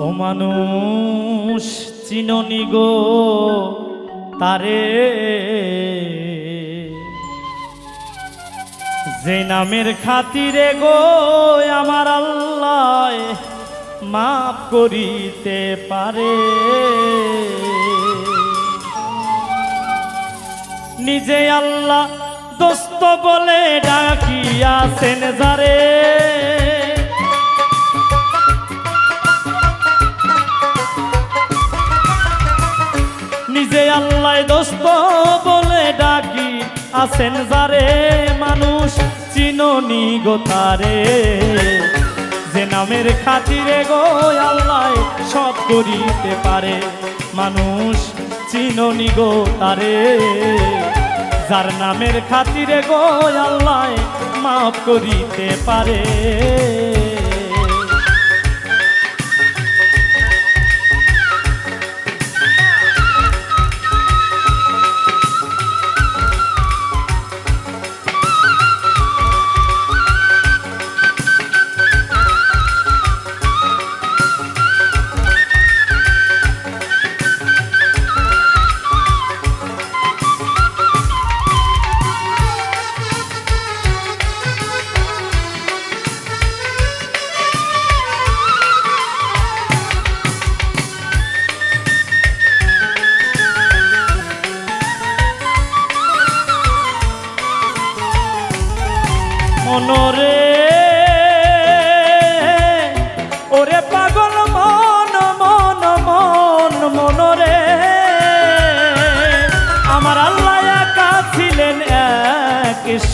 ও মানুষ, চিননি গো তারে। যে নামের খাতিরে গো আমার আল্লাহ মাফ করিতে পারে। নিজে আল্লাহ দোস্ত বলে ডাকিয়াছেন যারে। দোস্ত বলে ডাকি, আছেন যারে মানুষ, চিননি গো তারে। যে নামের খাতিরে গো আল্লাহ সব করিতে পারে, মানুষ চিননি গো তারে। যার নামের খাতিরে গো আল্লাহ মাফ করিতে পারে।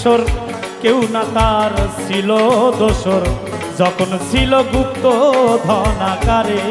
এক কেউ না তার ছিল দোসর। যখন ছিল গুপ্ত ধনাকারে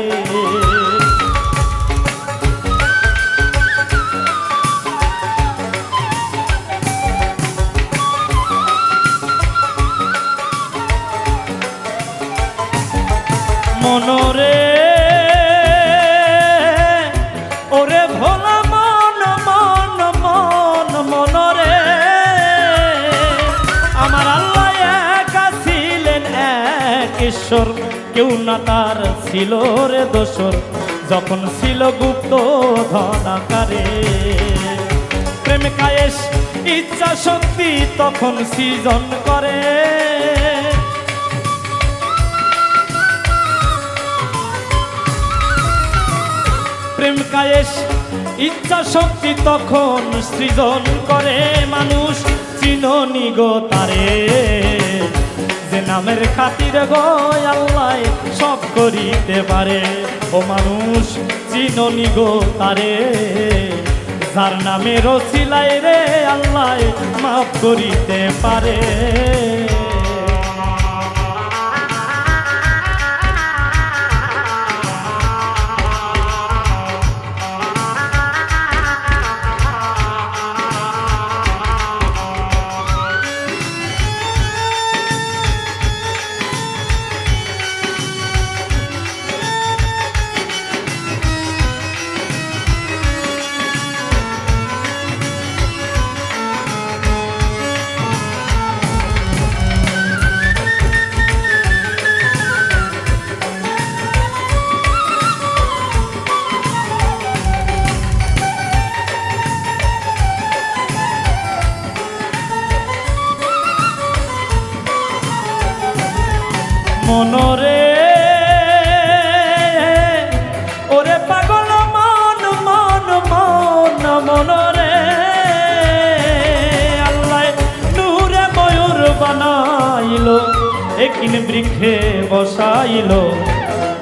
এক কেউ না তার ছিল রে দোসর। যখন ছিল গুপ্ত ধনাকারে প্রেম কায়েস ইচ্ছা শক্তি তখন সৃজন করে। প্রেম কায়েস ইচ্ছা শক্তি তখন সৃজন করে। মানুষ চিননি গো তারে নামের খাতির গো, আল্লাহ সব করিতে পারে। ও মানুষ, চিননি গো তারে। যার নামে রসিলাই রে, আল্লাহ মাফ করিতে পারে। মনরে। ওরে পাগল, মন মন মন, মনরে। আল্লাহ নূরে ময়ূর বানাইলো একিন বৃক্ষে বসাইলো।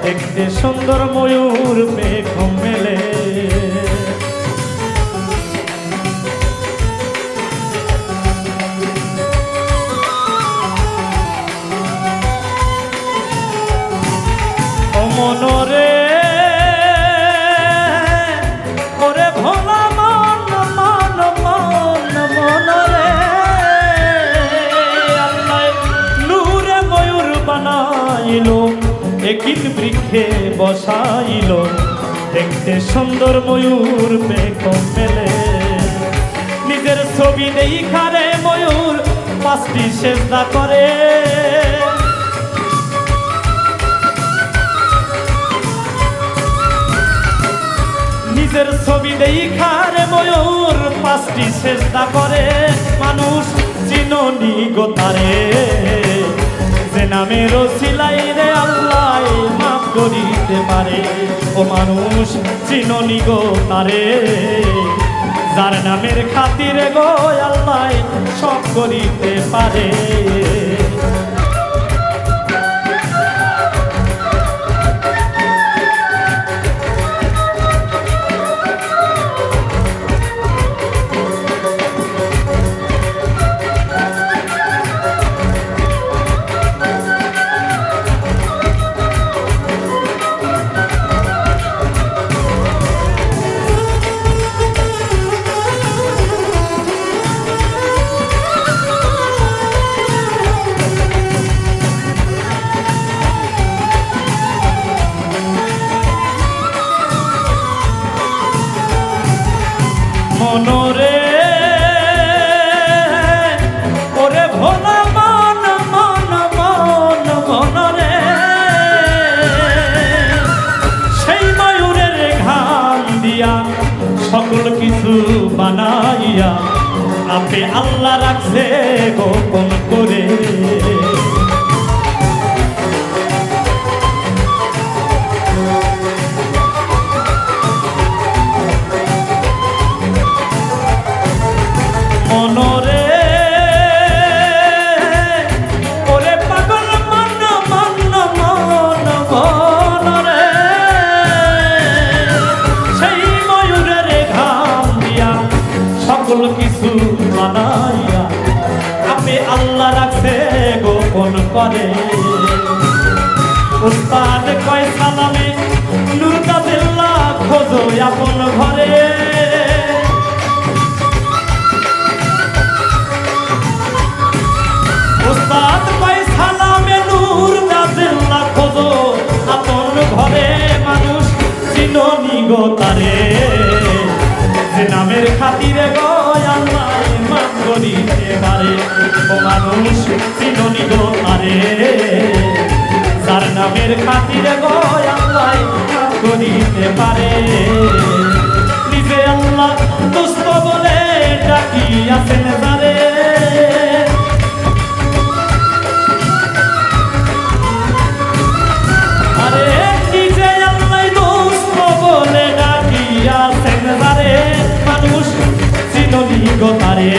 দেখতে সুন্দর ময়ূর, মেঘ মেলে। মেঘে বসাইল, দেখতে সুন্দর ময়ূর বেকম মেলে। নিজের ছবি নেই খারে ময়ূর পাঁচটি চেষ্টা করে। নিজের ছবি নেই খারে ময়ূর পাঁচটি চেষ্টা করে। মানুষ চিননি গোতারে যে নামে রসিলাই করিতে পারে। ও মানুষ চিননি গো তারে। যার নামের খাতিরে গো আল্লাহ সব করিতে পারে। আপে আল্লাহ রাখছে। উস্তাদ কয় সালামে নুরতাদিল্লাহ খোঁজো আপন ঘরে। উস্তাদ দাসের খোঁজো আপন ঘরে। মানুষ তারে। নামের খাতিরে গো মান করিতে পারে মানুষ চিননি তারে। নামের খাতিরে গো করিতে পারে। নিজে আল্লাহ দুস্থ বলে ডাকি আছেন গো তারে।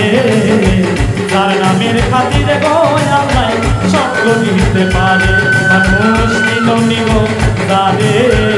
তার নামের খাতিরে গো আল্লাহ, সব দিতে পারে। মানুষ চিননি গো তারে